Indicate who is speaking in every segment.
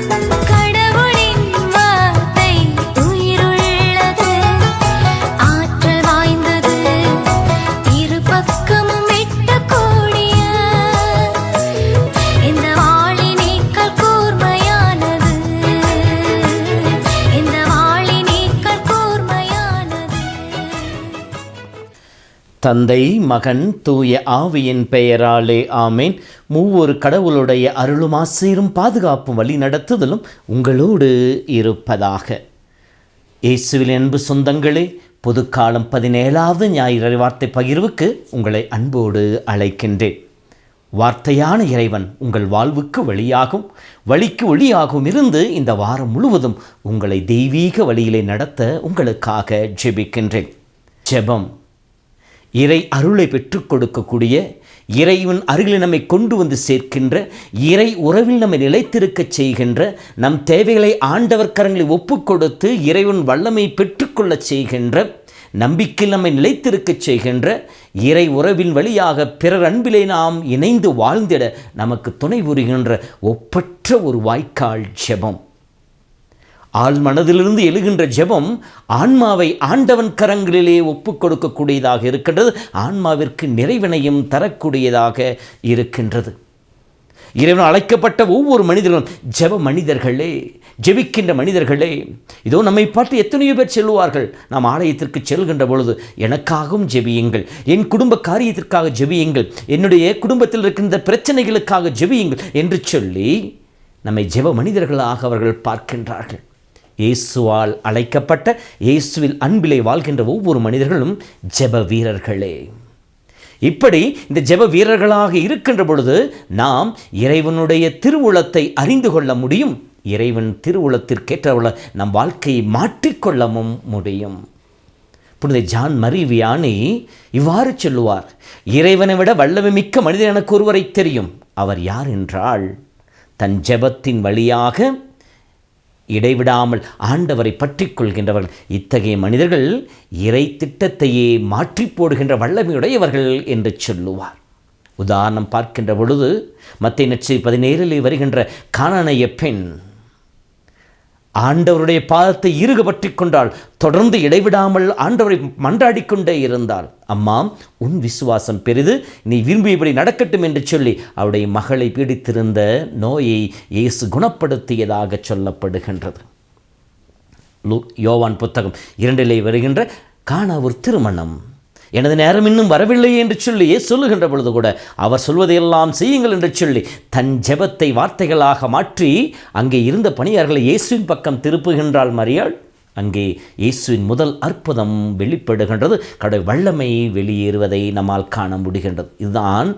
Speaker 1: Come
Speaker 2: தந்தை மகன் தூய ஆவியின் பெயராலே ஆமேன். மூவொரு கடவுளுடைய அருளும் ஆசீரும் பாதுகாப்பும் வழி நடத்துதலும் உங்களோடு இருப்பதாக. இயேசுவில் அன்பு சொந்தங்களே பொதுக்காலம் பதினேழாவது ஞாயிறு வார்த்தை பகிர்வுக்கு உங்களை அன்போடு அழைக்கின்றேன். வார்த்தையான இறைவன் உங்கள் வாழ்வுக்கு வழியாகும் வழிக்கு ஒளியாகவும் இருந்து இந்த வாரம் முழுவதும் உங்களை தெய்வீக வழியிலே நடத்த உங்களுக்காக ஜெபிக்கின்றேன். ஜெபம். இறை அருளை பெற்றுக் கொடுக்கக்கூடிய இறைவன் அருகில் நம்மை கொண்டு வந்து சேர்க்கின்ற இறை உறவில் நம்மை நிலைத்திருக்கச் செய்கின்ற நம் தேவைகளை ஆண்டவர் கரங்களில் ஒப்புக்கொடுத்து இறைவன் வல்லமை பெற்றுக்கொள்ளச் செய்கின்ற நம்பிக்கையில் நம்மை நிலைத்திருக்கச் செய்கின்ற இறை உறவின் வழியாக பிறர் அன்பிலே நாம் இணைந்து வாழ்ந்திட நமக்கு துணை புரிகின்ற ஒப்பற்ற ஒரு வாய்க்கால் ஜெபம். ஆள் மனதிலிருந்து எழுகின்ற ஜெபம் ஆன்மாவை ஆண்டவன் கரங்களிலே ஒப்புக் கொடுக்கக்கூடியதாக இருக்கின்றது. ஆன்மாவிற்கு நிறைவினையும் தரக்கூடியதாக இருக்கின்றது. இறைவன் அழைக்கப்பட்ட ஒவ்வொரு மனிதர்களும் ஜெப மனிதர்களே ஜெபிக்கின்ற மனிதர்களே இதோ நம்மை பார்த்து எத்தனையோ பேர் செல்வார்கள் நாம் ஆலயத்திற்கு செல்கின்ற பொழுது எனக்காகவும் ஜெபியுங்கள் என் குடும்ப காரியத்திற்காக ஜெபியுங்கள் என்னுடைய குடும்பத்தில் இருக்கின்ற பிரச்சனைகளுக்காக ஜெபியுங்கள் என்று சொல்லி நம்மை ஜெப மனிதர்களாக அவர்கள் பார்க்கின்றார்கள். இயேசுவால் அழைக்கப்பட்ட இயேசுவில் அன்பிலே வாழ்கின்ற ஒவ்வொரு மனிதர்களும் ஜெப வீரர்களே இப்படி இந்த ஜெப வீரர்களாக இருக்கின்ற பொழுது நாம் இறைவனுடைய திருவுளத்தை அறிந்து கொள்ள முடியும். இறைவன் திருவுளத்திற்கேற்றவள நம் வாழ்க்கையை மாற்றிக்கொள்ளவும் முடியும். புனித ஜான் மரிவியானி இவ்வாறு சொல்லுவார் இறைவனை விட வல்லமை மிக்க மனிதன் எனக்கு ஒருவரை தெரியும். அவர் யார் என்றால் தன் ஜெபத்தின் வழியாக இடைவிடாமல் ஆண்டவரை பற்றி கொள்கின்றவர்கள் இத்தகைய மனிதர்கள் இறை திட்டத்தையே மாற்றி போடுகின்ற வல்லமையுடையவர்கள் என்று சொல்லுவார். உதாரணம் பார்க்கின்ற பொழுது மத்திய நச்சு பதினேழில் வருகின்ற காணனைய பெண் ஆண்டவருடைய பாதத்தை இறுக பற்றி கொண்டால் தொடர்ந்து இடைவிடாமல் ஆண்டவரை மன்றாடிக்கொண்டே கொண்டே இருந்தாள். அம்மா உன் விசுவாசம் பெரிது. நீ விரும்பியபடி நடக்கட்டும் என்று சொல்லி அவருடைய மகளை பீடித்திருந்த நோயை இயேசு குணப்படுத்தியதாக சொல்லப்படுகின்றது. யோவான் புத்தகம் இரண்டிலே வருகின்ற காண ஒரு திருமணம். எனது நேரம் இன்னும் வரவில்லை என்று சொல்லி சொல்லுகின்ற பொழுது கூட அவர் சொல்வதையெல்லாம் செய்யுங்கள் என்று சொல்லி தன் ஜெபத்தை வார்த்தைகளாக மாற்றி அங்கே இருந்த பணியாளர்களை இயேசுவின் பக்கம் திருப்புகின்றாள் மரியாள். அங்கே இயேசுவின் முதல் அற்புதம் வெளிப்படுகின்றது. கடவுள் வல்லமை வெளியேறுவதை நம்மால் காண முடிகின்றது. இதுதான்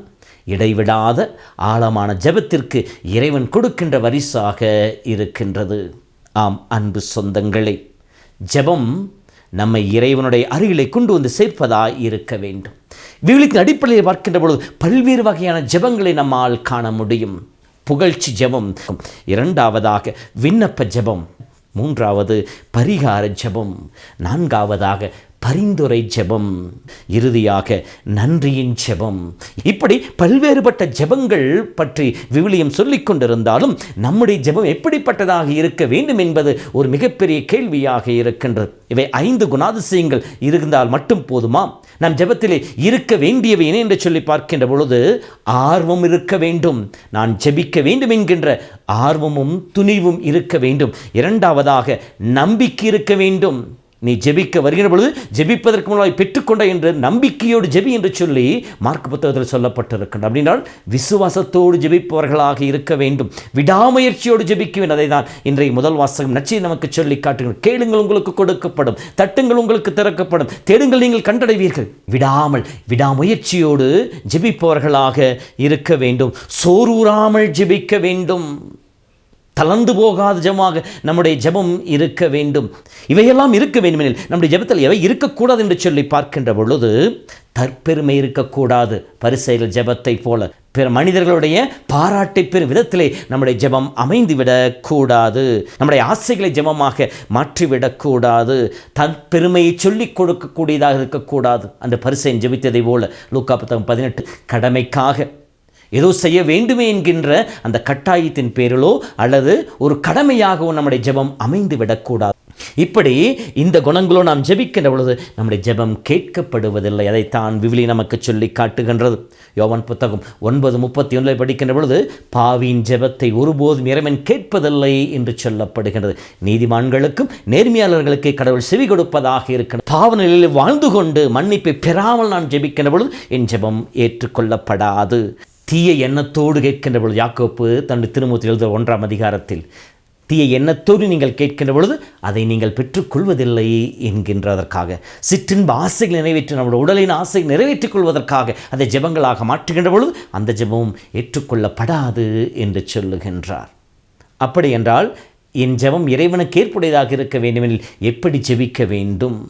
Speaker 2: இடைவிடாத ஆழமான ஜெபத்திற்கு இறைவன் கொடுக்கின்ற வரிசாக இருக்கின்றது. ஆம் அன்பு சொந்தங்களே ஜெபம் நம்மை இறைவனுடைய அருகிலே கொண்டு வந்து சேர்ப்பதாய் இருக்க வேண்டும். விவிலியத்தின் அடிப்படையில் பார்க்கின்ற பொழுது பல்வேறு வகையான ஜெபங்களை நம்மால் காண முடியும். புகழ்ச்சி ஜெபம் இரண்டாவதாக விண்ணப்ப ஜெபம் மூன்றாவது பரிகார ஜெபம் நான்காவதாக பரிந்துரை ஜெபம் இறுதியாக நன்றியின் ஜெபம். இப்படி பல்வேறுபட்ட ஜெபங்கள் பற்றி விவிலியம் சொல்லிக் கொண்டிருந்தாலும் நம்முடைய ஜெபம் எப்படிப்பட்டதாக இருக்க வேண்டும் என்பது ஒரு மிகப்பெரிய கேள்வியாக இருக்கின்றது. இவை ஐந்து குணாதிசயங்கள் இருந்தால் மட்டும் போதுமா? நம் ஜெபத்திலே இருக்க வேண்டியவை என்ன என்று சொல்லி பார்க்கின்ற பொழுது ஆர்வம் இருக்க வேண்டும். நான் ஜெபிக்க வேண்டும் என்கின்ற ஆர்வமும் துணிவும் இருக்க வேண்டும். இரண்டாவதாக நம்பிக்கை இருக்க வேண்டும். நீ ஜெபிக்க வருகிற பொழுது ஜெபிப்பதற்கு முன்னால் பெற்றுக்கொண்ட என்று நம்பிக்கையோடு ஜெபி என்று சொல்லி மார்க் புத்தகத்தில் சொல்லப்பட்டிருக்கின்ற அப்படின்னால் விசுவாசத்தோடு ஜெபிப்பவர்களாக இருக்க வேண்டும். விடாமுயற்சியோடு ஜெபிக்க வேண்டும். அதை தான் இன்றைய முதல் வாசகம் நச்சை நமக்கு சொல்லி காட்டுங்கள் கேளுங்கள் உங்களுக்கு கொடுக்கப்படும். தட்டுங்கள் உங்களுக்கு திறக்கப்படும். தேடுங்கள் நீங்கள் கண்டடைவீர்கள். விடாமல் விடாமுயற்சியோடு ஜெபிப்பவர்களாக இருக்க வேண்டும். சோர்வுறாமல் ஜெபிக்க வேண்டும். தளர்ந்து போகாத ஜெபமாக நம்முடைய ஜெபம் இருக்க வேண்டும். இவையெல்லாம் இருக்க வேண்டுமெனில் நம்முடைய ஜெபத்தில் எவை இருக்கக்கூடாது என்று சொல்லி பார்க்கின்ற பொழுது தற்பெருமை இருக்கக்கூடாது. பரிசைகள் ஜபத்தை போல பிற மனிதர்களுடைய பாராட்டை பெறும் விதத்திலே நம்முடைய ஜெபம் அமைந்துவிடக்கூடாது. நம்முடைய ஆசைகளை ஜெபமாக மாற்றிவிடக்கூடாது. தற்பெருமையை சொல்லிக் கொடுக்கக்கூடியதாக இருக்கக்கூடாது. அந்த பரிசையின் ஜபித்ததை போல லூக்கா புத்தகம் பதினெட்டு கடமைக்காக ஏதோ செய்ய வேண்டுமே என்கின்ற அந்த கட்டாயத்தின் பேரிலோ அல்லது ஒரு கடமையாகவோ நம்முடைய ஜெபம் அமைந்து விடக்கூடாது. இப்படி இந்த குணங்களோ நாம் ஜெபிக்கின்ற பொழுது நம்முடைய ஜெபம் கேட்கப்படுவதில்லை. அதைத்தான் விவிலி நமக்கு சொல்லி காட்டுகின்றது. யோவன் புத்தகம் ஒன்பது முப்பத்தி ஒன்றில் படிக்கின்ற பொழுது பாவியின் ஜெபத்தை ஒருபோதும் இறைவன் கேட்பதில்லை என்று சொல்லப்படுகின்றது. நீதிமான்களுக்கும் நேர்மையாளர்களுக்கு கடவுள் செவி கொடுப்பதாக இருக்கிறது பாவ நிலையில் வாழ்ந்து கொண்டு மன்னிப்பை பெறாமல் நான் ஜெபிக்கின்ற பொழுது என் ஜெபம் ஏற்றுக்கொள்ளப்படாது. தீய எண்ணத்தோடு கேட்கின்ற பொழுது யாக்கோப்பு தன்னுடைய திருமுகத்தில் எழுத ஒன்றாம் அதிகாரத்தில் தீய எண்ணத்தோடு நீங்கள் கேட்கின்ற பொழுது அதை நீங்கள் பெற்றுக்கொள்வதில்லை என்கின்றதற்காக சிற்றின்ப ஆசைகள் நிறைவேற்றி நம்முடைய உடலின் ஆசை நிறைவேற்றிக் கொள்வதற்காக அதை ஜெபங்களாக மாற்றுகின்ற பொழுது அந்த ஜெபம் ஏற்றுக்கொள்ளப்படாது என்று சொல்லுகின்றார். அப்படி என்றால் என் ஜெபம் இறைவனுக்கு ஏற்புடையதாக இருக்க வேண்டுமெனில் எப்படி ஜெபிக்க வேண்டும்?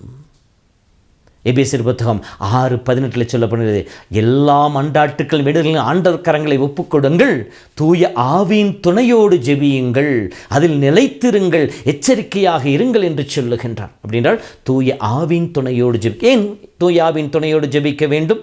Speaker 2: எபேசியர் புத்தகம் ஆறு பதினெட்டில் சொல்லப்படுகிறது. எல்லா மண்டாட்டுக்கள் விடுதலின் ஆண்டவர் கரங்களை ஒப்புக்கொடுங்கள். தூய ஆவியின் துணையோடு ஜெபியுங்கள். அதில் நிலைத்திருங்கள். எச்சரிக்கையாக இருங்கள் என்று சொல்லுகின்றார். அப்படின்றால் தூய ஆவின் துணையோடு ஜெபி ஏன் தூய ஆவின் துணையோடு ஜெபிக்க வேண்டும்?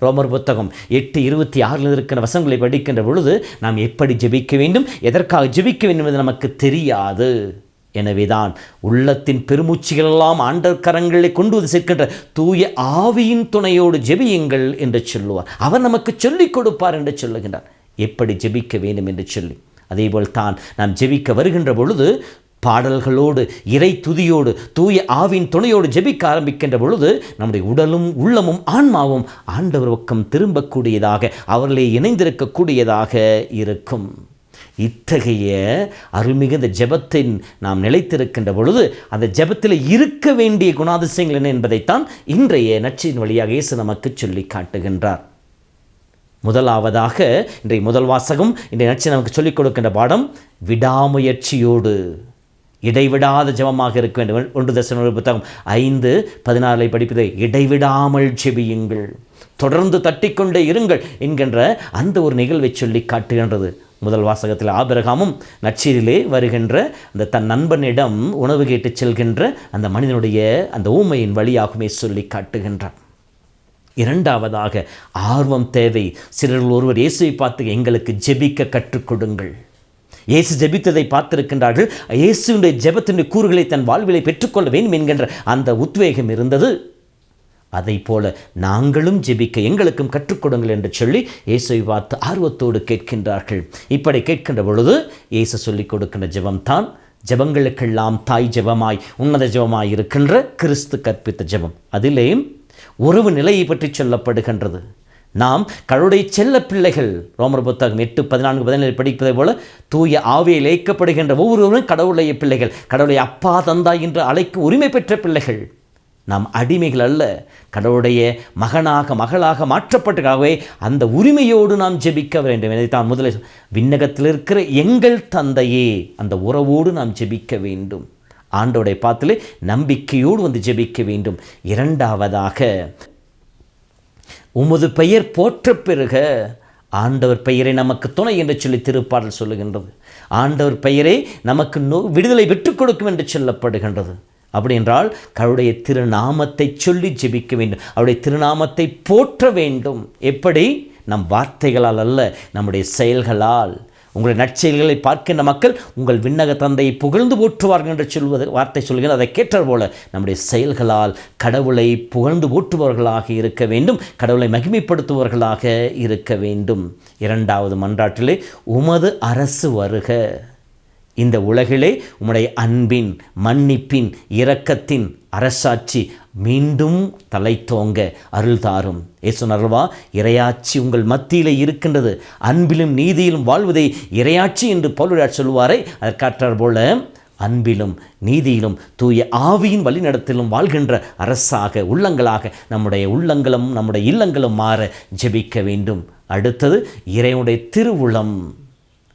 Speaker 2: ரோமர் புத்தகம் எட்டு இருபத்தி ஆறில் இருக்கிற வசங்களை படிக்கின்ற பொழுது நாம் எப்படி ஜெபிக்க வேண்டும்? எதற்காக ஜெபிக்க வேண்டும் என்பது நமக்கு தெரியாது. எனவேதான் உள்ளத்தின் பெருமூச்சிகளெல்லாம் ஆண்டர் கரங்களை கொண்டு வந்து சேர்க்கின்ற தூய ஆவியின் துணையோடு ஜெபியுங்கள் என்று சொல்லுவார். அவர் நமக்கு சொல்லிக் கொடுப்பார் என்று சொல்லுகின்றார். எப்படி ஜெபிக்க வேண்டும் என்று சொல்லி. அதேபோல் தான் நாம் ஜெபிக்க வருகின்ற பொழுது பாடல்களோடு இறை துதியோடு தூய ஆவின் துணையோடு ஜெபிக்க ஆரம்பிக்கின்ற பொழுது நம்முடைய உடலும் உள்ளமும் ஆன்மாவும் ஆண்டவர் பக்கம் திரும்பக்கூடியதாக அவர்களே இணைந்திருக்கக்கூடியதாக இருக்கும். இத்தகைய அருள்மிகுந்த ஜெபத்தை நாம் நிலைத்திருக்கின்ற பொழுது அந்த ஜெபத்தில் இருக்க வேண்டிய குணாதிசயங்கள் என்ன என்பதைத்தான் இன்றைய நச்சின் வழியாக இயேசு நமக்கு சொல்லி காட்டுகின்றார். முதலாவதாக இன்றைய முதல் வாசகம் இன்றைய நச்சு நமக்கு சொல்லிக் கொடுக்கின்ற பாடம் விடாமுயற்சியோடு இடைவிடாத ஜெபமாக இருக்க வேண்டும். ஒன்று தசன புத்தகம் ஐந்து பதினாலை படிப்பதை இடைவிடாமல் ஜெபியுங்கள். தொடர்ந்து தட்டிக்கொண்டே இருங்கள் என்கின்ற அந்த ஒரு நிகழ்வை சொல்லி காட்டுகின்றது. முதல் வாசகத்தில் ஆபிரகாமும் நச்சீரிலே வருகின்ற அந்த தன் நண்பனிடம் உணவு கேட்டு செல்கின்ற அந்த மனிதனுடைய அந்த ஊமையின் வழியாகவே சொல்லி காட்டுகின்றான். இரண்டாவதாக ஆர்வம் தேவை. சிலர்கள் ஒருவர் இயேசுவை பார்த்து எங்களுக்கு ஜெபிக்க கற்றுக் கொடுங்கள். இயேசு ஜெபித்ததை பார்த்திருக்கின்றார்கள். இயேசுடைய ஜெபத்தினுடைய கூறுகளை தன் வாழ்விலை பெற்றுக்கொள்ள வேண்டும் என்கின்ற அந்த உத்வேகம் இருந்தது. அதை போல நாங்களும் ஜெபிக்க எங்களுக்கும் கற்றுக்கொடுங்கள் என்று சொல்லி இயேசுவை பார்த்து ஆர்வத்தோடு கேட்கின்றார்கள். இப்படி கேட்கின்ற பொழுது இயேசு சொல்லிக் கொடுக்கின்ற ஜெபம்தான் ஜெபங்களுக்கெல்லாம் தாய் ஜெபமாய் உன்னத ஜெபமாய் இருக்கின்ற கிறிஸ்து கற்பித்த ஜெபம். அதிலே உறவு நிலையை பற்றி சொல்லப்படுகின்றது. நாம் கடவுளுடைய செல்ல பிள்ளைகள் ரோமர் புத்தகம் எட்டு பதினான்கு பதினேழு படிப்பதை போல தூய ஆவியில் இயக்கப்படுகின்ற ஒவ்வொருவரும் கடவுளுடைய பிள்ளைகள் கடவுளை அப்பா தந்தா என்று அழைக்கு உரிமை பெற்ற பிள்ளைகள். நாம் அடிமைகள் அல்ல. கடவுளுடைய மகனாக மகளாக மாற்றப்பட்டதாகவே அந்த உரிமையோடு நாம் ஜெபிக்க வேண்டும். இதை தான் முதலில் விண்ணகத்தில் இருக்கிற எங்கள் தந்தையே அந்த உறவோடு நாம் ஜெபிக்க வேண்டும். ஆண்டோடைய பாத்திலே நம்பிக்கையோடு வந்து ஜெபிக்க வேண்டும். இரண்டாவதாக உமது பெயர் போற்ற பெறுக ஆண்டவர் பெயரை நமக்கு துணை என்று சொல்லி திருப்பாடல் சொல்லுகின்றது. ஆண்டவர் பெயரை நமக்கு நோ விடுதலை விட்டுக் கொடுக்கும் என்று சொல்லப்படுகின்றது. அப்படி என்றால் அவருடைய திருநாமத்தை சொல்லி ஜெபிக்க வேண்டும். அவருடைய திருநாமத்தை போற்ற வேண்டும். எப்படி? நம் வார்த்தைகளால் அல்ல நம்முடைய செயல்களால். உங்களுடைய நற்செயல்களை பார்க்கின்ற மக்கள் உங்கள் விண்ணக தந்தையை புகழ்ந்து போற்றுவார்கள் என்று சொல்வது வார்த்தை சொல்கிறது அதை கேட்டார் போல நம்முடைய செயல்களால் கடவுளை புகழ்ந்து போற்றுபவர்களாக இருக்க வேண்டும் கடவுளை மகிமைப்படுத்துபவர்களாக இருக்க வேண்டும். இரண்டாவது மன்றாட்டிலே உமது அரசு வருக. இந்த உலகிலே உம்முடைய அன்பின் மன்னிப்பின் இரக்கத்தின் அரசாட்சி மீண்டும் தலைத்தோங்க அருள்தாரும். ஏசு அருள்வா இரையாட்சி உங்கள் மத்தியிலே இருக்கின்றது. அன்பிலும் நீதியிலும் வாழ்வதை இரையாட்சி என்று பவுலார் சொல்வாரை அதற்காற்றார் போல அன்பிலும் நீதியிலும் தூய ஆவியின் வழிநடத்திலும் வாழ்கின்ற அரசாக உள்ளங்களாக நம்முடைய உள்ளங்களும் நம்முடைய இல்லங்களும் மாற ஜெபிக்க வேண்டும். அடுத்தது இறைவனுடைய திருவுளம்.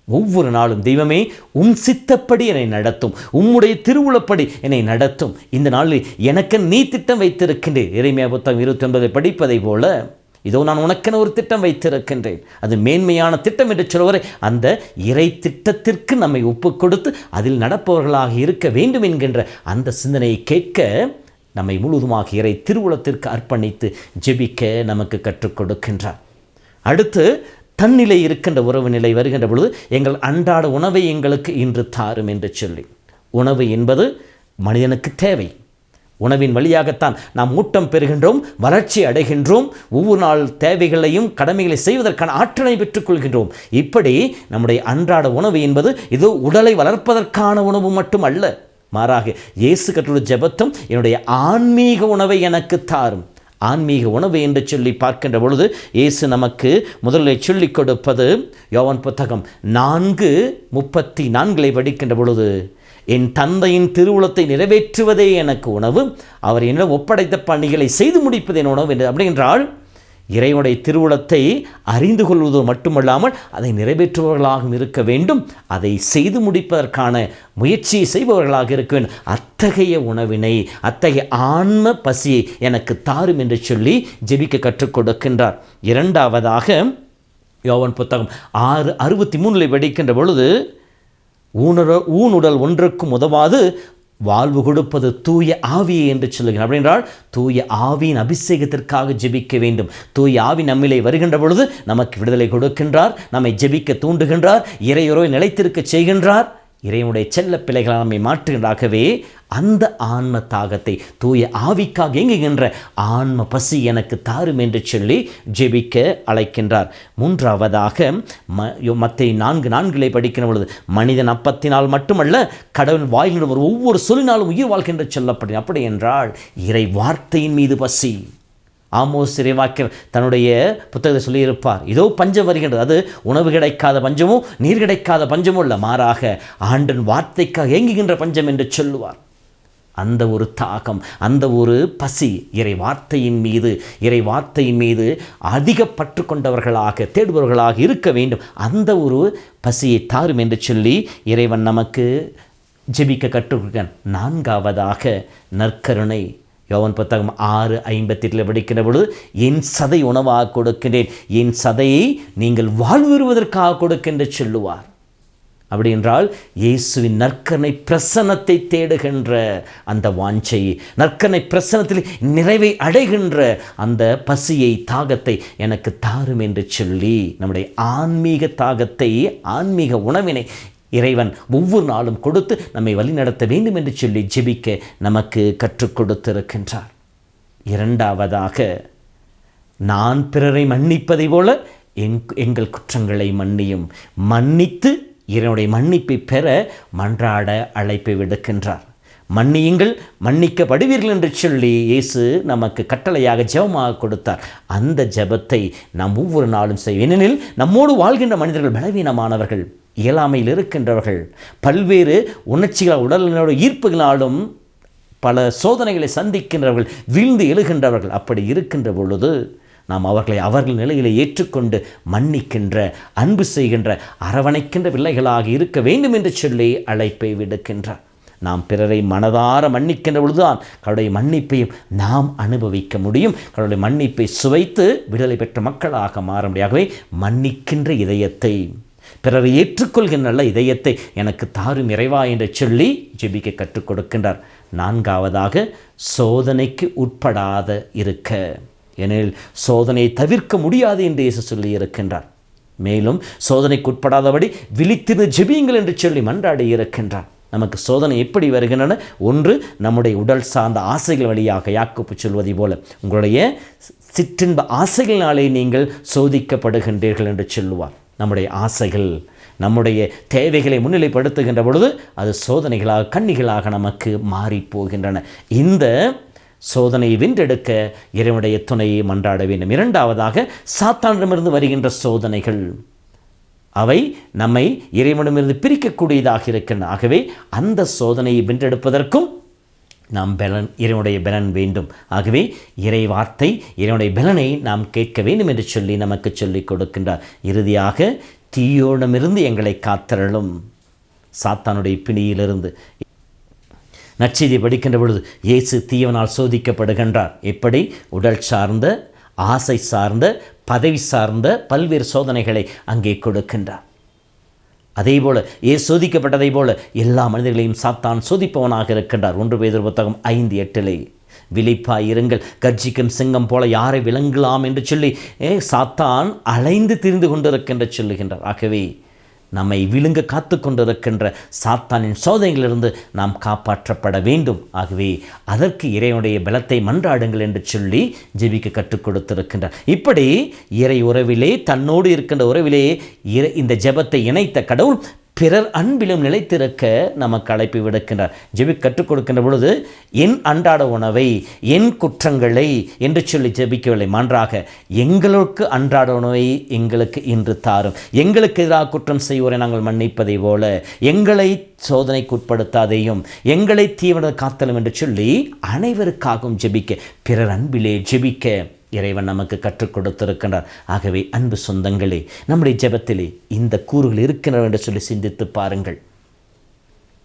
Speaker 2: ஒவ்வொரு நாளும் தெய்வமே உம் சித்தப்படி என்னை நடத்தும் உம்முடைய திருவுளப்படி என்னை நடத்தும். இந்த நாளில் எனக்கு நீ திட்டம் வைத்திருக்கின்றேன். இறைமையா புத்தகம் இருபத்தி ஒன்பதை படிப்பதை போல இதோ நான் உனக்கென ஒரு திட்டம் வைத்திருக்கின்றேன். அது மேன்மையான திட்டம் என்று சொல்வரை அந்த இறை திட்டத்திற்கு நம்மை ஒப்பு கொடுத்து அதில் நடப்பவர்களாக இருக்க வேண்டும் என்கின்ற அந்த சிந்தனையை கேட்க நம்மை முழுவதுமாக இறை திருவுளத்திற்கு அர்ப்பணித்து ஜெபிக்க நமக்கு கற்றுக் கொடுக்கின்றார். அடுத்து தன்னிலை இருக்கின்ற உறவு நிலை வருகின்ற பொழுது எங்கள் அன்றாட உணவை எங்களுக்கு இன்று தாரும் என்று சொல்லி. உணவு என்பது மனிதனுக்கு தேவை. உணவின் வழியாகத்தான் நாம் ஊட்டம் பெறுகின்றோம் வளர்ச்சி அடைகின்றோம் ஒவ்வொரு நாள் தேவைகளையும் கடமைகளை செய்வதற்கான ஆற்றலை பெற்றுக்கொள்கின்றோம் இப்படி நம்முடைய அன்றாட உணவு என்பது இது உடலை வளர்ப்பதற்கான உணவு மட்டும் அல்ல. மாறாக இயேசு கற்றுள்ள ஜெபத்தும் என்னுடைய ஆன்மீக உணவை எனக்கு தாரும். ஆன்மீக உணவு என்று சொல்லி பார்க்கின்ற பொழுது இயேசு நமக்கு முதலில் சொல்லிக் கொடுப்பது யோவான் புத்தகம் நான்கு முப்பத்தி நான்களை படிக்கின்ற பொழுது என் தந்தையின் திருவுளத்தை நிறைவேற்றுவதே எனக்கு உணவு அவர் என்னிடம் ஒப்படைத்த பணிகளை செய்து முடிப்பதே என் உணவு என்று அப்படி என்றால் இறைவனுடைய திருவுளத்தை அறிந்து கொள்வது மட்டுமல்லாமல் அதை நிறைவேற்றுபவர்களாகவும் இருக்க வேண்டும். அதை செய்து முடிப்பதற்கான முயற்சியை செய்பவர்களாக இருக்க வேண்டும். அத்தகைய உணவினை அத்தகைய ஆன்ம பசியை எனக்கு தாரும் என்று சொல்லி ஜெபிக்க கற்றுக் கொடுக்கின்றார். இரண்டாவதாக யோவன் புத்தகம் ஆறு அறுபத்தி மூணில் படிக்கின்ற பொழுது ஊனுட ஊனுடல் ஒன்றுக்கும் உதவாது வாழ்வு கொடுப்பது தூய ஆவியே என்று சொல்லுகிறார். அப்படின்றால் தூய ஆவியின் அபிஷேகத்திற்காக ஜெபிக்க வேண்டும். தூய ஆவி நம்மிலே வருகின்ற பொழுது நமக்கு விடுதலை கொடுக்கின்றார் நம்மை ஜெபிக்க தூண்டுகின்றார் இறையுறவை நிலைத்திருக்க செய்கின்றார் இறைவனுடைய செல்ல பிள்ளைகளால் நம்மை மாற்றுகின்றாகவே. அந்த ஆன்ம தாகத்தை தூய ஆவிக்காக இயங்குகின்ற ஆன்ம பசி எனக்கு தாரும் என்று சொல்லி ஜெபிக்க அழைக்கின்றார். மூன்றாவதாக ம மத்தை நான்கு நான்கிலே படிக்கிற பொழுது மனிதன் அப்பத்தினால் மட்டுமல்ல கடவுள் வாழ்கின்ற ஒரு ஒவ்வொரு சொல்லினாலும் உயிர் வாழ்கின்ற சொல்லப்படும். அப்படி என்றால் இறை வார்த்தையின் மீது பசி. ஆமோஸ் இறைவாக்கியர் தன்னுடைய புத்தகத்தை சொல்லியிருப்பார். இதோ பஞ்சம் வருகின்றது. அது உணவு கிடைக்காத பஞ்சமும் நீர் கிடைக்காத பஞ்சமும் இல்லை மாறாக ஆண்டன் வார்த்தைக்காக ஏங்குகின்ற பஞ்சம் என்று சொல்லுவார். அந்த ஒரு தாகம் அந்த ஒரு பசி இறை வார்த்தையின் மீது இறை வார்த்தையின் மீது அதிக பற்று கொண்டவர்களாக தேடுபவர்களாக இருக்க வேண்டும். அந்த ஒரு பசியை தாரும் என்று சொல்லி இறைவன் நமக்கு ஜெபிக்க கற்றுக்கொடுக்கிறான் நான்காவதாக நற்கருணை. யோவன் புத்தகம் ஆறு ஐம்பத்தெட்டில் படிக்கிற பொழுது என் சதை உணவாக கொடுக்கின்றேன். என் சதையை நீங்கள் வாழ்வுறுவதற்காக கொடுக்கின்ற சொல்லுவார். அப்படி என்றால் இயேசுவின் நற்கனை பிரசன்னத்தை தேடுகின்ற அந்த வாஞ்சை நற்கனை பிரசன்னத்தில் நிறைவை அடைகின்ற அந்த பசியை தாகத்தை எனக்கு தாரும் என்று சொல்லி நம்முடைய ஆன்மீக தாகத்தை ஆன்மீக உணவினை இறைவன் ஒவ்வொரு நாளும் கொடுத்து நம்மை வழிநடத்த வேண்டும் என்று சொல்லி ஜெபிக்க நமக்கு கற்றுக் கொடுத்திருக்கின்றார். இரண்டாவதாக நான் பிறரை மன்னிப்பதை போல எங் எங்கள் குற்றங்களை மன்னியும். மன்னித்து இறைவனுடைய மன்னிப்பை பெற மன்றாட அழைப்பை விடுக்கின்றார். மன்னியுங்கள் மன்னிக்கப்படுவீர்கள் என்று சொல்லி இயேசு நமக்கு கட்டளையாக ஜெபமாக கொடுத்தார். அந்த ஜெபத்தை நாம் ஒவ்வொரு நாளும் செய்வோம். ஏனெனில் நம்மோடு வாழ்கின்ற மனிதர்கள் பலவீனமானவர்கள் இயலாமையில் இருக்கின்றவர்கள் பல்வேறு உணர்ச்சிகள் உடலினோட ஈர்ப்புகளாலும் பல சோதனைகளை சந்திக்கின்றவர்கள் வீழ்ந்து எழுகின்றவர்கள். அப்படி இருக்கின்ற பொழுது நாம் அவர்களை அவர்கள் நிலையிலே ஏற்றுக்கொண்டு மன்னிக்கின்ற அன்பு செய்கின்ற அரவணைக்கின்ற பிள்ளைகளாக இருக்க வேண்டும் என்று சொல்லி அழைப்பை விடுக்கின்றார். நாம் பிறரை மனதார மன்னிக்கின்ற பொழுதுதான் கடவுளுடைய மன்னிப்பையும் நாம் அனுபவிக்க முடியும். கடவுளுடைய மன்னிப்பை சுவைத்து விடுதலை பெற்ற மக்களாக மாற முடியாகவே மன்னிக்கின்ற இதயத்தை பிறரை ஏற்றுக்கொள்கின்ற நல்ல இதயத்தை எனக்கு தாரும் இறைவா என்று சொல்லி ஜெபிக்க கற்றுக் கொடுக்கின்றார். நான்காவதாக சோதனைக்கு உட்படாத இருக்க. எனில் சோதனையை தவிர்க்க முடியாது என்று இயேசு சொல்லி இருக்கின்றார். மேலும் சோதனைக்கு உட்படாதபடி விழித்திரு ஜெபியுங்கள் என்று சொல்லி மன்றாடி இருக்கின்றார். நமக்கு சோதனை எப்படி வருகின்றன? ஒன்று நம்முடைய உடல் சார்ந்த ஆசைகள் வழியாக யாக்கோப்பு சொல்வதை போல. உங்களுடைய சிற்றின்ப ஆசைகளினாலே நீங்கள் சோதிக்கப்படுகின்றீர்கள் என்று சொல்லுவார். நம்முடைய ஆசைகள் நம்முடைய தேவைகளை முன்னிலைப்படுத்துகின்ற பொழுது அது சோதனைகளாக கண்ணிகளாக நமக்கு மாறி போகின்றன. இந்த சோதனையை வென்றெடுக்க இறைவனுடைய துணையை மன்றாட வேண்டும். இரண்டாவதாக சாத்தானிடமிருந்து வருகின்ற சோதனைகள். அவை நம்மை இறைவனிடமிருந்து பிரிக்கக்கூடியதாக இருக்கின்றன. ஆகவே அந்த சோதனையை வென்றெடுப்பதற்கும் நாம் பலன் இறைவனுடைய பலன் வேண்டும். ஆகவே இறை வார்த்தை இறைவனுடைய பலனை நாம் கேட்க வேண்டும் என்று சொல்லி நமக்கு சொல்லிக் கொடுக்கின்றார். இறுதியாக தீயோடமிருந்து எங்களை காத்தரலும் சாத்தானுடைய பிணியிலிருந்து நற்செய்தி படிக்கின்ற பொழுது இயேசு தீயவனால் சோதிக்கப்படுகின்றார். எப்படி? உடல் சார்ந்த ஆசை சார்ந்த பதவி சார்ந்த பல்வேறு சோதனைகளை அங்கே கொடுக்கின்றார். அதே போல ஏ சோதிக்கப்பட்டதை போல எல்லா மனிதர்களையும் சாத்தான் சோதிப்பவனாக இருக்கின்றார். ஒன்று பேதர் புத்தகம் ஐந்து எட்டிலே விழிப்பாய் இருங்கள் கர்ஜிக்கும் சிங்கம் போல யாரை விளங்கலாம் என்று சொல்லி ஏ சாத்தான் அலைந்து திரிந்து கொண்டிருக்கின்ற சொல்லுகின்றார். ஆகவே நம்மை விழுங்க காத்து கொண்டிருக்கின்ற சாத்தானின் சோதனைகளிலிருந்து நாம் காப்பாற்றப்பட வேண்டும். ஆகவே அதற்கு இறைவனுடைய பலத்தை மன்றாடுங்கள் என்று சொல்லி ஜெபிக்க கற்றுக் கொடுத்திருக்கின்றார். இப்படி இறை உறவிலே தன்னோடு இருக்கின்ற உறவிலே இந்த ஜெபத்தை இணைத்த கடவுள் பிறர் அன்பிலும் நிலைத்திருக்க நமக்கு அழைப்பு விடுக்கின்றார். ஜெபி கற்றுக் கொடுக்கின்ற பொழுது என் அன்றாட உணவை என் குற்றங்களை என்று சொல்லி ஜெபிக்கவில்லை. மான்றாக எங்களுக்கு அன்றாட உணவை எங்களுக்கு இன்று தாரும். எங்களுக்கு எதிராக குற்றம் செய்வோரை நாங்கள் மன்னிப்பதை போல எங்களை சோதனைக்குட்படுத்தாதையும் எங்களை தீவிர காத்தலும் என்று சொல்லி அனைவருக்காகவும் ஜெபிக்க பிறர் அன்பிலே ஜெபிக்க. இறைவன் நமக்கு கற்றுக் கொடுத்திருக்கிறார் ஆகவே அன்பு சொந்தங்களே நம்முடைய ஜெபத்திலே இந்த கூறுகள் இருக்கின்றன என்று சொல்லி சிந்தித்து பாருங்கள்.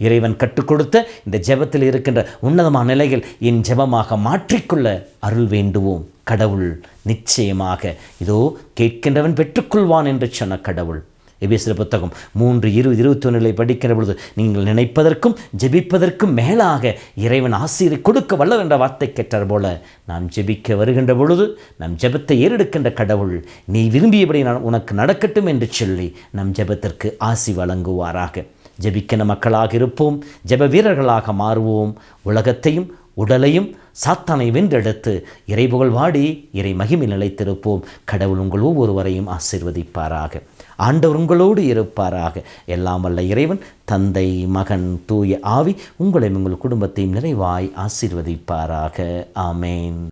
Speaker 2: இறைவன் கற்றுக் கொடுத்த இந்த ஜெபத்தில் இருக்கின்ற உன்னதமான நிலைகள் என் ஜெபமாக மாற்றிக்கொள்ள அருள் வேண்டுவோம். கடவுள் நிச்சயமாக இதோ கேட்கின்றவன் பெற்றுக்கொள்வான் என்று சொன்ன கடவுள். எபேசியர் புத்தகம் மூன்று இருபது இருபத்தி ஒன்றில் படிக்கிற பொழுது நீங்கள் நினைப்பதற்கும் ஜெபிப்பதற்கும் மேலாக இறைவன் ஆசிரியரை கொடுக்க வல்லவர் என்ற வார்த்தை கேட்டார் போல நாம் ஜெபிக்க வருகின்ற பொழுது நம் ஜெபத்தை ஏறெடுக்கின்ற கடவுள் நீ விரும்பியபடி நான் உனக்கு நடக்கட்டும் என்று சொல்லி நம் ஜெபத்திற்கு ஆசி வழங்குவாராக. ஜெபிக்கிற மக்களாக இருப்போம் ஜெப வீரர்களாக மாறுவோம் உலகத்தையும் உடலையும் சாத்தானை வென்றெடுத்து இறைபுகழ் வாடி இறை மகிமை நிலைத்திருப்போம். கடவுள் உங்கள் ஒவ்வொருவரையும் ஆசீர்வதிப்பாராக. ஆண்டவர் உங்களோடு இருப்பாராக. எல்லாம் வல்ல இறைவன் தந்தை மகன் தூய ஆவி உங்களையும் உங்கள் குடும்பத்தையும் நிறைவாய் ஆசீர்வதிப்பாராக. ஆமேன்.